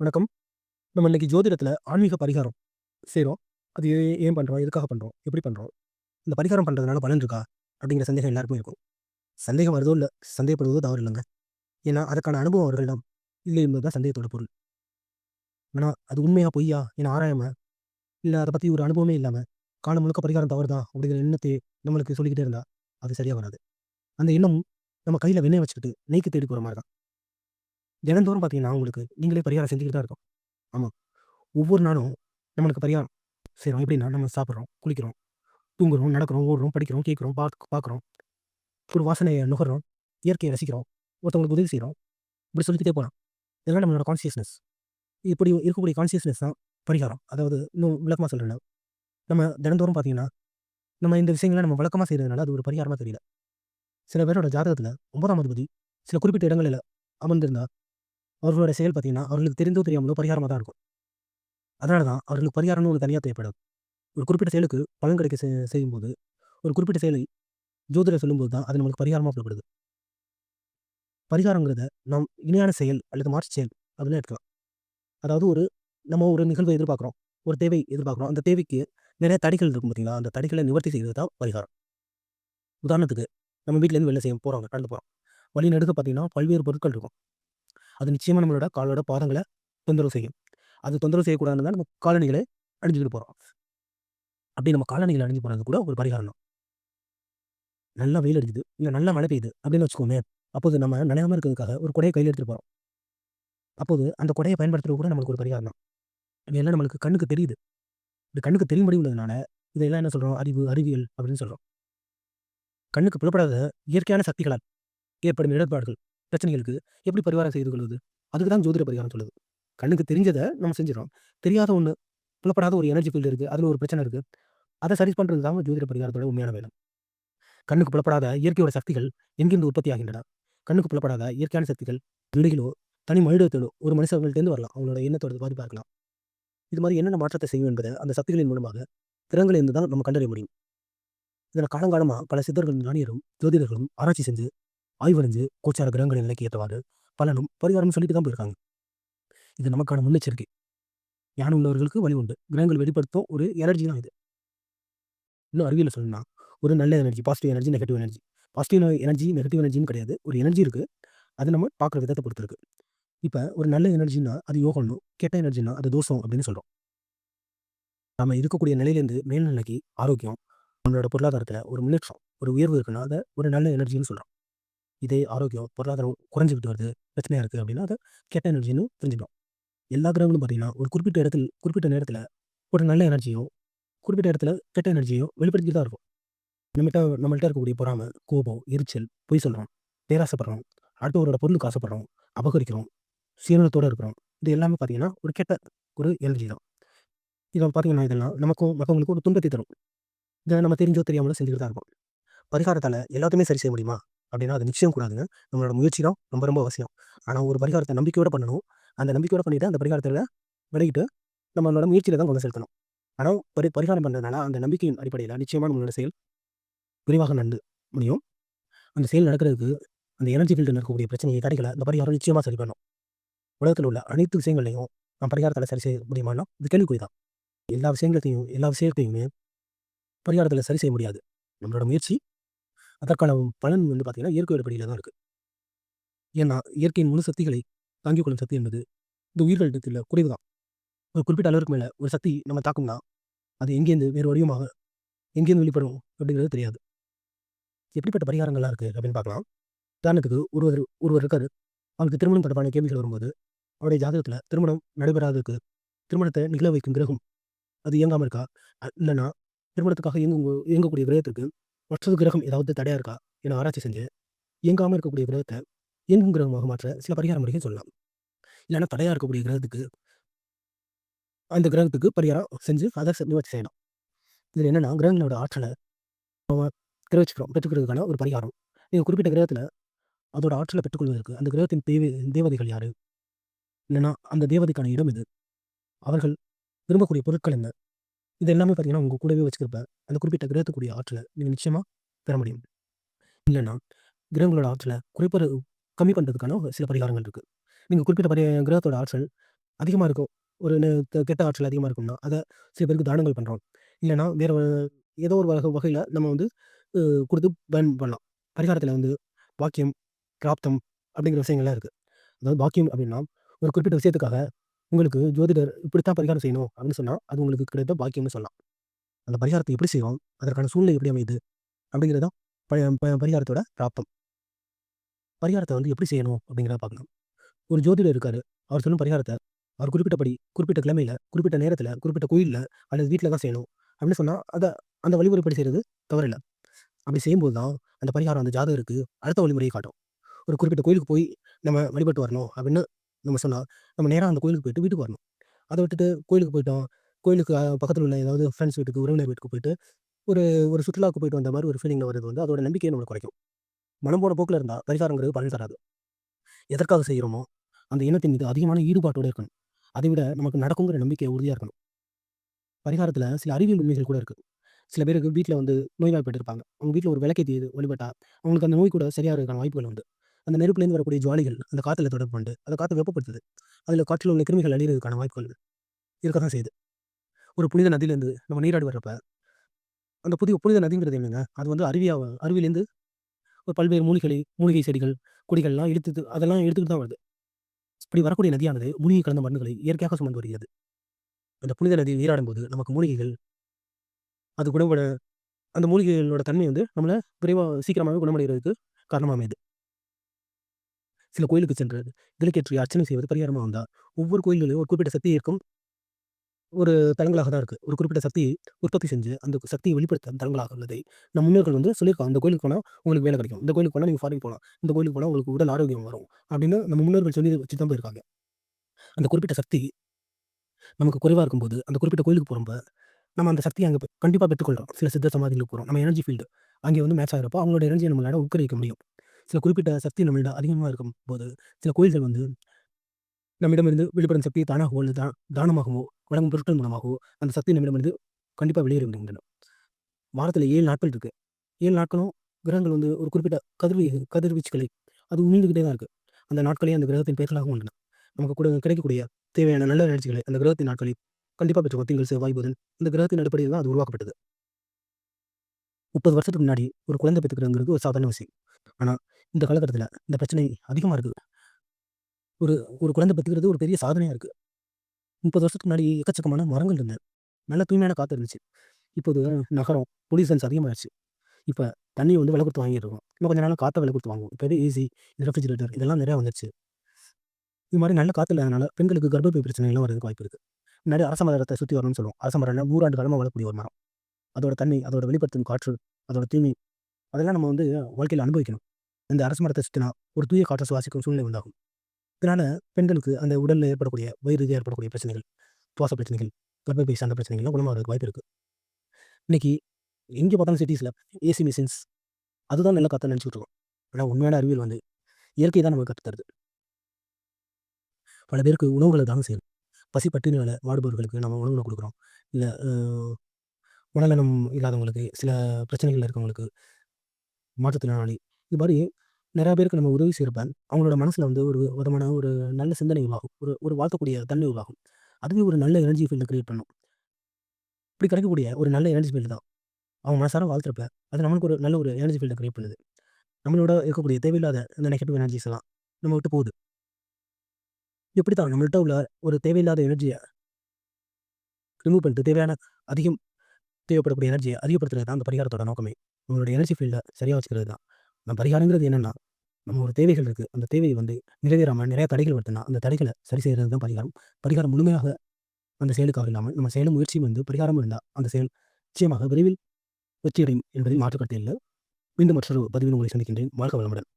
வணக்கம். நம்ம இன்னைக்கு ஜோதிடத்தில் ஆன்மீக பரிகாரம் செய்கிறோம் அது ஏ ஏன் பண்ணுறோம் எதுக்காக பண்ணுறோம் எப்படி பண்ணுறோம் இந்த பரிகாரம் பண்ணுறதுனால பலன் இருக்கா? அப்படிங்கிற சந்தேகம் எல்லாருக்கும் இருக்கும். சந்தேகம் வருதோ இல்லை சந்தேகப்படுவதோ தவறு இல்லைங்க ஏன்னா, அதற்கான அனுபவம் அவர்களிடம் இல்லை என்பது தான் சந்தேகத்தோட பொருள். ஆனால் அது உண்மையா? பொய்யா? என ஆராயாமல் இல்லை அதை பற்றி ஒரு அனுபவமே இல்லாமல் காலம் முழுக்க பரிகாரம் தவறுதான் அப்படிங்கிற எண்ணத்தை நம்மளுக்கு சொல்லிக்கிட்டே இருந்தால் அது சரியாக வராது. அந்த எண்ணம் நம்ம கையில் வெண்ணெய வச்சுக்கிட்டு நெய்க்கு தேடி போகிற மாதிரி தான். தினந்தோறும் பார்த்தீங்கன்னா, உங்களுக்கு நீங்களே பரிகாரம் செஞ்சுக்கிட்டு தான் இருக்கோம். ஆமா. ஒவ்வொரு நாளும் நம்மளுக்கு பரிகாரம் செய்றோம். எப்படின்னா, நம்ம சாப்பிடுறோம், குளிக்கிறோம், தூங்குறோம், நடக்கிறோம், ஓடுறோம், படிக்கிறோம், கேட்கிறோம், பாக் பார்க்குறோம். ஒரு வாசனைய நுகர்றோம், இயற்கையை ரசிக்கிறோம், ஒருத்தவங்களுக்கு உதவி செய்றோம். இப்படி சொல்லிக்கிட்டே போலாம். இதெல்லாம் நம்மளோட கான்ஷியஸ்னஸ். இப்படி இருக்கக்கூடிய கான்ஷியஸ்னஸ் தான் பரிகாரம். அதாவது இன்னும் விளக்கமா சொல்றேன்னா, நம்ம தினந்தோறும் பார்த்தீங்கன்னா, நம்ம இந்த விஷயங்கள நம்ம வழக்கமா செய்றதுனால அது ஒரு பரிகாரமா தெரியல. சில பேரோட ஜாதகத்துல 9ஆம் அதிபதி சில குறிப்பிட்ட இடங்களில அமர்ந்திருந்தா, அவர்களோட செயல் பார்த்தீங்கன்னா, அவர்களுக்கு தெரிந்தோ தெரியாமலோ பரிகாரமாக தான் இருக்கும். அதனால தான் அவர்களுக்கு பரிகாரம்னு ஒன்று தனியாக தேவைப்படாது. ஒரு குறிப்பிட்ட செயலுக்கு பலன் கிடைக்க செ செய்யும்போது, ஒரு குறிப்பிட்ட செயலை ஜோதிடர் சொல்லும்போது தான் அது நம்மளுக்கு பரிகாரமாக புலப்படுது. பரிகாரங்கிறத நாம் இணையான செயல் அல்லது மாற்று செயல் அப்படின்னு எடுக்கலாம். அதாவது ஒரு நம்ம ஒரு நிகழ்வை எதிர்பார்க்குறோம். ஒரு தேவை எதிர்பார்க்குறோம். அந்த தேவைக்கு நிறைய தடைகள் இருக்கும் பார்த்தீங்களா? அந்த தடைகளை நிவர்த்தி செய்கிறது தான் பரிகாரம். உதாரணத்துக்கு, நம்ம வீட்டிலேருந்து வெளில செய்ய போகிறாங்க நடந்து போகிறோம் வழி நடுக்க பார்த்தீங்கன்னா, பல்வேறு பொருட்கள் இருக்கும். அது நிச்சயமாக நம்மளோட காலோட பாதங்களை தொந்தரவு செய்யும். அது தொந்தரவு செய்யக்கூடாதுன்னு தான் நம்ம காலணிகளை அணிஞ்சுக்கிட்டு போகிறோம் அப்படி நம்ம காலணிகளை அணிஞ்சு போறது கூட ஒரு பரிகாரம் நல்லா வெயில் அடிக்குது, இல்லை நல்லா மழை பெய்யுது அப்படின்னு வச்சுக்கோங்களேன். அப்போது நம்ம நினையாமல் இருக்கிறதுக்காக ஒரு குடையை கையில் எடுத்துகிட்டு போகிறோம் அப்போது அந்த குடையை பயன்படுத்துறது கூட நம்மளுக்கு ஒரு பரிகாரம் தான். இதெல்லாம் நம்மளுக்கு கண்ணுக்கு தெரியுது. இது கண்ணுக்கு தெரியும்படி உள்ளதுனால, இதெல்லாம் என்ன சொல்கிறோம் அறிவு, அறிவியல் அப்படின்னு சொல்கிறோம் கண்ணுக்கு புலப்படாத இயற்கையான சக்திகளால் ஏற்படும் இடர்பாடுகள், பிரச்சனைகளுக்கு எப்படி பரிகாரம் செய்து கொள்வது? அதுக்கு தான் ஜோதிட பரிகாரம் சொல்லுது. கண்ணுக்கு தெரிஞ்சதை நம்ம செஞ்சிடறோம் தெரியாத ஒன்று புலப்படாத ஒரு எனர்ஜி ஃபீல்டு இருக்குது அதில் ஒரு பிரச்சனை இருக்குது அதை சரி பண்ணுறது தான் ஜோதிட பரிகாரத்தோட உண்மையான வேலை. கண்ணுக்கு புலப்படாத இயற்கையோட சக்திகள் எங்கிருந்து உற்பத்தி ஆகின்றன? கண்ணுக்கு புலப்படாத இயற்கையான சக்திகள் விடுதிகளோ, தனி மனிதத்திலோ ஒரு மனுஷங்கள்ட்டேருந்து வரலாம். அவங்களோட எண்ணத்தோட பாதி பார்க்கலாம் இது மாதிரி என்னென்ன மாற்றத்தை செய்யும் என்பதை அந்த சக்திகளின் மூலமாக கிரகங்களிலிருந்து தான் நம்ம கண்டறிய முடியும். இதுல காலங்காலமாக பல சித்தர்கள் ஞானியரும், ஜோதிடர்களும் ஆராய்ச்சி செஞ்சு, ஆய்வறிஞ்சு, கோச்சார கிரகங்களின் நிலைக்கு ஏற்றவாறு பலனும், பரிகாரமும் சொல்லிட்டு தான் போயிருக்காங்க. இது நமக்கான முன்னெச்சரிக்கை. ஞானம் உள்ளவர்களுக்கு வழி உண்டு. கிரகங்கள் வெளிப்படுத்தும் ஒரு எனர்ஜி தான் இது. இன்னும் அறிவியல் சொல்லணும்னா, ஒரு நல்ல energy, positive energy, negative energy. Positive energy, negative எனர்ஜின்னு கிடையாது. ஒரு எனர்ஜி இருக்கு. அது நம்ம பார்க்குற விதத்தை பொறுத்து இப்போ ஒரு நல்ல எனர்ஜின்னா அது யோகம்னு கெட்ட எனர்ஜின்னா அது தோஷம் அப்படின்னு சொல்கிறோம் நம்ம இருக்கக்கூடிய நிலையிலேருந்து மேல்நிலைக்கு ஆரோக்கியம், நம்மளோட பொருளாதாரத்தில் ஒரு முன்னேற்றம், ஒரு உயர்வு இருக்குன்னா, அதை ஒரு நல்ல எனர்ஜின்னு சொல்கிறோம் இதே ஆரோக்கியம், பொருளாதாரம் குறைஞ்சிக்கிட்டு வருது, பிரச்சனையாக இருக்குது அப்படின்னா, அதை கெட்ட எனர்ஜின்னு தெரிஞ்சுக்கலாம். எல்லா கிரகங்களும் பார்த்தீங்கன்னா, ஒரு குறிப்பிட்ட இடத்தில் குறிப்பிட்ட நேரத்தில் ஒரு நல்ல எனர்ஜியோ, குறிப்பிட்ட இடத்துல கெட்ட எனர்ஜியோ வெளிப்படுத்திட்டு தான் இருக்கும். நம்மகிட்ட நம்மள்கிட்ட இருக்கக்கூடிய பொறாமை, கோபம், எரிச்சல், பொய் சொல்கிறோம் பேராசைப்படுறோம், அடுத்தவரோட பொருளுக்கு ஆசைப்படுறோம், அபகரிக்கிறோம், சீரணத்தோடு இருக்கிறோம். இது எல்லாமே பார்த்தீங்கன்னா, ஒரு கெட்ட ஒரு எனர்ஜி தான். இதை பார்த்தீங்கன்னா, இதெல்லாம் நமக்கும் மற்றவங்களுக்கும் ஒரு துன்பத்தை தரும். இதை நம்ம தெரிஞ்சோ தெரியாமலோ செஞ்சுக்கிட்டு தான் இருக்கும் பரிகாரத்தால் எல்லாத்தையுமே சரி செய்ய முடியுமா? அப்படின்னா அது நிச்சயம் கூடாதுங்க. நம்மளோட முயற்சி தான் ரொம்ப ரொம்ப அவசியம். ஆனால் ஒரு பரிகாரத்தை நம்பிக்கையோட பண்ணணும். அந்த நம்பிக்கையோட பண்ணிட்டு அந்த பரிகாரத்தில் விலகிட்டு நம்மளோட முயற்சியில தான் கவனம் செலுத்தணும். ஆனால் பரி பரிகாரம் பண்ணுறதுனால அந்த நம்பிக்கையின் அடிப்படையில் நிச்சயமாக நம்மளோட செயல் விரைவாக நடந்து முடியும். அந்த செயல் நடக்கிறதுக்கு அந்த எனர்ஜி ஃபீல்டுல இருக்கக்கூடிய பிரச்சனையை தடைகளை இந்த பரிகாரம் நிச்சயமாக சரி பண்ணும். உலகத்தில் உள்ள அனைத்து விஷயங்களையும் நான் பரிகாரத்தில் சரி செய்ய முடியுமான்னா, இது கேள்விக்குறி தான். எல்லா விஷயங்களையும் எல்லா விஷயத்தையுமே பரிகாரத்தில் சரி செய்ய முடியாது. நம்மளோட முயற்சி, அதற்கான பலன் வந்து பார்த்தீங்கன்னா, இயற்கை அடிப்படையில் தான் இருக்குது ஏன்னா, இயற்கையின் முழு சக்திகளை தாங்கிக் கொள்ளும் சக்தி என்பது இந்த உயிர்களிடத்தில் குறைவு தான். ஒரு குறிப்பிட்ட அளவுக்கு மேலே ஒரு சக்தி நம்ம தாக்கும்னா, அது எங்கேருந்து வேறு வடிவமாக எங்கேருந்து வெளிப்படும் அப்படிங்கிறது தெரியாது. எப்படிப்பட்ட பரிகாரங்கள்லாம் இருக்குது அப்படின்னு பார்க்கலாம். உதாரணத்துக்கு ஒருவர் ஒருவர் இருக்காரு. அவருக்கு திருமணம் தொடர்பான கேள்விகள் வரும்போது, அவருடைய ஜாதகத்தில் திருமணம் நடைபெறாததுக்கு, திருமணத்தை நிகழ வைக்கும் கிரகம் அது இயங்காமல் இருக்கா? இல்லைன்னா திருமணத்துக்காக இயங்கும் இயங்கக்கூடிய கிரகத்திற்கு மற்றொரு கிரகம் ஏதாவது தடையா இருக்கா? என ஆராய்ச்சி செஞ்சு, இயங்காமல் இருக்கக்கூடிய கிரகத்தை இயங்கும் கிரகமாக மாற்ற சில பரிகார முறைகள் சொல்லலாம். இல்லைன்னா தடையா இருக்கக்கூடிய கிரகத்துக்கு அந்த கிரகத்துக்கு பரிகாரம் செஞ்சு அதை நிவர்த்தி செய்யலாம். இதில் என்னன்னா, கிரகங்களோட ஆற்றலை நம்ம கிரகிச்சுக்கிறோம். பெற்றுக்கிறதுக்கான ஒரு பரிகாரம். நீங்கள் குறிப்பிட்ட கிரகத்தில் அதோட ஆற்றலை பெற்றுக்கொள்வதற்கு அந்த கிரகத்தின் தேவை தேவதைகள் யாரு? இல்லன்னா அந்த தேவதைக்கான இடம் இது அவர்கள் விரும்பக்கூடிய பொருட்கள் என்ன? இது எல்லாமே பார்த்தீங்கன்னா, உங்க கூடவே வச்சுக்கிறப்ப, அந்த குறிப்பிட்ட கிரகத்துக்குரிய ஆற்றல நீங்க நிச்சயமா பெற முடியும். இல்லைன்னா கிரகங்களோட ஆற்றலை குறைப்பது கம்மி பண்றதுக்கான சில பரிகாரங்கள் இருக்கு. நீங்க குறிப்பிட்ட பரி கிரகத்தோட ஆற்றல் அதிகமாக இருக்கும் ஒரு கெட்ட ஆற்றல் அதிகமாக இருக்கும்னா, அதை சில பேருக்கு தானங்கள் பண்றோம். இல்லைன்னா வேற ஏதோ ஒரு வகை வகையில நம்ம வந்து கொடுத்து பயன் பண்ணலாம். பரிகாரத்தில் வந்து பாக்கியம், கிராப்தம் அப்படிங்கிற விஷயங்கள்லாம் இருக்கு. அதாவது வாக்கியம் அப்படின்னா, ஒரு குறிப்பிட்ட விஷயத்துக்காக உங்களுக்கு ஜோதிடர் இப்படித்தான் பரிகாரம் செய்யணும் அப்படின்னு சொன்னால் அது உங்களுக்கு கிடைத்த பாக்கியம்னு சொல்லலாம். அந்த பரிகாரத்தை எப்படி செய்வோம் அதற்கான சூழ்நிலை எப்படி அமையுது? அப்படிங்கிறது தான் பரிகாரத்தோட பிராப்தம். பரிகாரத்தை வந்து எப்படி செய்யணும்? அப்படிங்கிறத பார்க்கலாம். ஒரு ஜோதிடர் இருக்காரு. அவர் சொல்லும் பரிகாரத்தை அவர் குறிப்பிட்டபடி, குறிப்பிட்ட கிழமையில, குறிப்பிட்ட நேரத்தில் குறிப்பிட்ட கோயிலில் அல்லது வீட்டில் தான் செய்யணும். அப்படின்னு சொன்னால் அதை அந்த வழிமுறைப்படி செய்கிறது தவறில்ல. அப்படி செய்யும்போது தான், அந்த பரிகாரம் அந்த ஜாதகருக்கு அடுத்த வழிமுறையை காட்டும். ஒரு குறிப்பிட்ட கோயிலுக்கு போய் நம்ம வழிபட்டு வரணும் அப்படின்னு நம்ம சொன்னால் நம்ம நேராக அந்த கோயிலுக்கு போயிட்டு வீட்டுக்கு வரணும். அதை விட்டுட்டு கோயிலுக்கு போயிட்டோம். கோயிலுக்கு பக்கத்தில் உள்ள ஏதாவது ஃப்ரெண்ட்ஸ் வீட்டுக்கு, உறவினர் வீட்டுக்கு போயிட்டு, ஒரு ஒரு சுற்றுலாவுக்கு போயிட்டு வந்த மாதிரி ஒரு ஃபீலிங்ல வருது வந்து அதோட நம்பிக்கையை நம்மளுக்கு குறைக்கும். மனம் போன போக்கில் இருந்தால் பரிகாரங்கிறது பலன் தராது. எதற்காக செய்கிறோமோ அந்த இனத்தின் மீது அதிகமான ஈடுபாட்டோட இருக்கணும். அதை விட நமக்கு நடக்குங்கிற நம்பிக்கை உறுதியாக இருக்கணும். பரிகாரத்தில் சில அறிவியல் உண்மைகள் கூட இருக்குது சில பேருக்கு வீட்டில் வந்து நோய்வாய்ப்பட்டு இருப்பாங்க. அவங்க வீட்டில் ஒரு விளக்கை தீது வழிபட்டால் அவங்களுக்கு அந்த நோய் கூட சரியாக இருக்கான வாய்ப்புகள் உண்டு. அந்த நெருப்புலேருந்து வரக்கூடிய ஜுவாலிகள் அந்த காற்றில் தொடர்பு கொண்டு, அந்த காற்று வெப்பப்படுத்துது. அதில் காற்றில் உள்ள கிருமிகள் அழியிறதுக்கான வாய்ப்புகள் இருக்க தான் செய்யுது. ஒரு புனித நதியிலேருந்து நம்ம நீராடி வர்றப்ப, அந்த புதிய புனித நதிங்கிறது என்னங்க? அது வந்து அருவியா அருவியிலேருந்து ஒரு பல்வேறு மூலிகளை மூலிகை செடிகள், கொடிகள்லாம் எடுத்து அதெல்லாம் எடுத்துக்கிட்டு தான் வருது. இப்படி வரக்கூடிய நதியானது மூலிகை கலந்த மருந்துகளை இயற்கையாக சுமந்து வருகிறது. அந்த புனித நதி நீராடும் போது நமக்கு மூலிகைகள் அது குணப்பட அந்த மூலிகைகளோட தன்மை வந்து நம்மளை விரைவாக சீக்கிரமாகவே குணமடைகிறதுக்கு காரணமாக அமையுது. சில கோயிலுக்கு சென்றது விளக்கேற்றி அர்ச்சனை செய்வது பரிகாரமாக வந்தால் ஒவ்வொரு கோயில்களிலும் ஒரு குறிப்பிட்ட சக்தி இருக்கும் ஒரு தலங்களாக தான் இருக்குது ஒரு குறிப்பிட்ட சக்தியை உற்பத்தி செஞ்சு, அந்த சக்தியை வெளிப்படுத்த தலங்களாக உள்ளதை நம் முன்னோர்கள் வந்து சொல்லியிருக்கோம் அந்த கோயிலுக்கு போனால் உங்களுக்கு வேலை கிடைக்கும். இந்த கோயிலுக்கு போனால் நீங்கள் ஃபாரின் போகலாம் இந்த கோயிலுக்கு போனால் உங்களுக்கு உடல் ஆரோக்கியம் வரும். அப்படின்னு நம்ம முன்னோர்கள் சொல்லி வச்சு தான் போயிருக்காங்க. அந்த குறிப்பிட்ட சக்தி நமக்கு குறைவாக இருக்கும்போது, அந்த குறிப்பிட்ட கோயிலுக்கு போகிறப்ப நம்ம அந்த சக்தியை அங்கே கண்டிப்பாக பெற்றுக்கொள்கிறோம் சில சித்த சமாதிகளுக்கு போகிறோம் நம்ம எனர்ஜி ஃபீல்டு அங்கே வந்து மேட்ச் ஆகிறப்போ அவங்களோட எனர்ஜிய நம்மளால உட்கரிக்க முடியும். சில குறிப்பிட்ட சக்தி நம்மளிடம் இருக்கும் போது சில கோயில்கள் வந்து நம்மிடமிருந்து வெளிப்படும் சக்தியை தானாகவோ அல்லது தா தானமாகவோ, வழங்கும் பொருட்கள் மூலமாகவோ, அந்த சக்தி நம்மிடமிருந்து கண்டிப்பாக வெளியேற விடுகின்றன. வாரத்தில் ஏழு நாட்கள் இருக்குது ஏழு நாட்களும் கிரகங்கள் வந்து ஒரு குறிப்பிட்ட கதிர்வீ கதிர்வீச்சுகளை அது உமிழ்ந்துக்கிட்டே தான் இருக்குது அந்த நாட்களே அந்த கிரகத்தின் பெயர்களாகவும் உள்ளன. நமக்கு கூட கிடைக்கக்கூடிய தேவையான நல்ல நிகழ்ச்சிகளை அந்த கிரகத்தின் நாட்களில் கண்டிப்பாக பெற்ற திங்கள், செவ்வாய், புதன் இந்த கிரகத்தின் அடிப்படையில் தான் அது உருவாக்கப்பட்டது. 30 வருஷத்துக்கு முன்னாடி ஒரு குழந்தை பெத்துக்கிறதுங்கிறது ஒரு சாதாரண விஷயம். ஆனால் இந்த காலகட்டத்தில் இந்த பிரச்சனை அதிகமாக இருக்குது. ஒரு ஒரு குழந்தை பற்றிக்கிறது ஒரு பெரிய சாதனையாக இருக்குது முப்பது வருஷத்துக்கு முன்னாடி எக்கச்சக்கமான மரங்கள் இருந்தது நல்ல தூய்மையான காற்று இருந்துச்சு. இப்போது நகரம், பொல்யூஷன்ஸ் அதிகமாகிடுச்சு இப்போ தண்ணி வந்து விலை கொடுத்து வாங்கிடுவோம் இருக்கோம். இன்னும் கொஞ்ச நாள்ல விலை கொடுத்து வாங்குவோம். இப்போ ஏசி, ரெஃப்ரிஜிரேட்டர் இதெல்லாம் நிறையா வந்துருச்சு. இது மாதிரி நல்ல காற்று இல்லாதனால பெண்களுக்கு கர்ப்பப்பை பிரச்சனைலாம் வரதுக்கு வாய்ப்பு இருக்குது முன்னாடி அரச மரத்தை சுற்றி வரணும்னு சொல்லுவோம். அரச மரம்னா 100 ஆண்டு வளரக்கூடிய ஒரு மரம். அதோட தண்ணி அதோட வெளிப்படுத்தும் காற்று, அதோட தூய்மை அதெல்லாம் நம்ம வந்து வாழ்க்கையில் அனுபவிக்கணும். இந்த அரசு மரத்தை சுத்தினா ஒரு தூய காற்றை சுவாசிக்கும் சூழ்நிலை உண்டாகும். இதனால பெண்களுக்கு அந்த உடலில் ஏற்படக்கூடிய வயிறு ஏற்படக்கூடிய பிரச்சனைகள், சுவாச பிரச்சனைகள், கர்ப்பப்பை சார்ந்த பிரச்சனைகள்லாம் குணமாகிறதுக்கு வாய்ப்பு இருக்கு. இன்னைக்கு எங்கே பார்த்தாலும் சிட்டிஸில் ஏசி மிஷின்ஸ் அதுதான் நல்லா கற்று நினச்சிக்கிட்டு இருக்கோம். ஆனால் உண்மையான அறிவியல் வந்து இயற்கை தான் நமக்கு கற்றுத்தருது பல பேருக்கு உணவுகளை தானம் செய்யணும். பசி பட்டினியால வாடுபவர்களுக்கு நம்ம உணவுகளை கொடுக்குறோம் இல்லை உடல்நலம் இல்லாதவங்களுக்கு, சில பிரச்சனைகள் இருக்கவங்களுக்கு, மாற்றுத்திறனாளி இது மாதிரி நிறையா பேருக்கு நம்ம உதவி செய்றப்ப, அவங்களோட மனசில் வந்து ஒரு விதமான ஒரு நல்ல சிந்தனை உருவாகும். ஒரு ஒரு வாழ்த்தக்கூடிய தன்மை உருவாகும். அதுவே ஒரு நல்ல எனர்ஜி ஃபீல்டை கிரியேட் பண்ணும். இப்படி கிடைக்கக்கூடிய ஒரு நல்ல எனர்ஜி ஃபீல்டு தான். அவங்க மனசார வாழ்த்துறப்ப, அது நம்மளுக்கு ஒரு நல்ல ஒரு எனர்ஜி ஃபீல்டை கிரியேட் பண்ணுது. நம்மளோட இருக்கக்கூடிய தேவையில்லாத இந்த நெகட்டிவ் எனர்ஜிஸ் எல்லாம் நம்ம விட்டு போகுது. எப்படி தான் நம்மள்கிட்ட உள்ள ஒரு தேவையில்லாத எனர்ஜியை ரிமூவ் பண்ணிட்டு தேவையான அதிகம் தேவைப்படக்கூடிய எனர்ஜியை அதிகப்படுத்துறது தான் அந்த பரிகாரத்தோட நோக்கமே. உங்களோட எனர்ஜி ஃபீல்டை சரியாக வச்சுக்கிறது தான். அந்த பரிகாரங்கிறது என்னென்னா நம்ம ஒரு தேவைகள் இருக்குது அந்த தேவையை வந்து நிறைவேறாமல் நிறைய தடைகள் வருதுன்னா, அந்த தடைகளை சரி செய்கிறது தான் பரிகாரம். பரிகாரம் முழுமையாக அந்த செயலுக்காக இல்லாமல், நம்ம செயலும் முயற்சியும் வந்து பரிகாரமும் இருந்தால் அந்த செயல் நிச்சயமாக விரைவில் வெற்றியடையும் என்பதில் மாற்று மீண்டும் மற்றொரு பதிவில் உங்களை சந்திக்கின்றேன். வாழ்க வளமுடன்.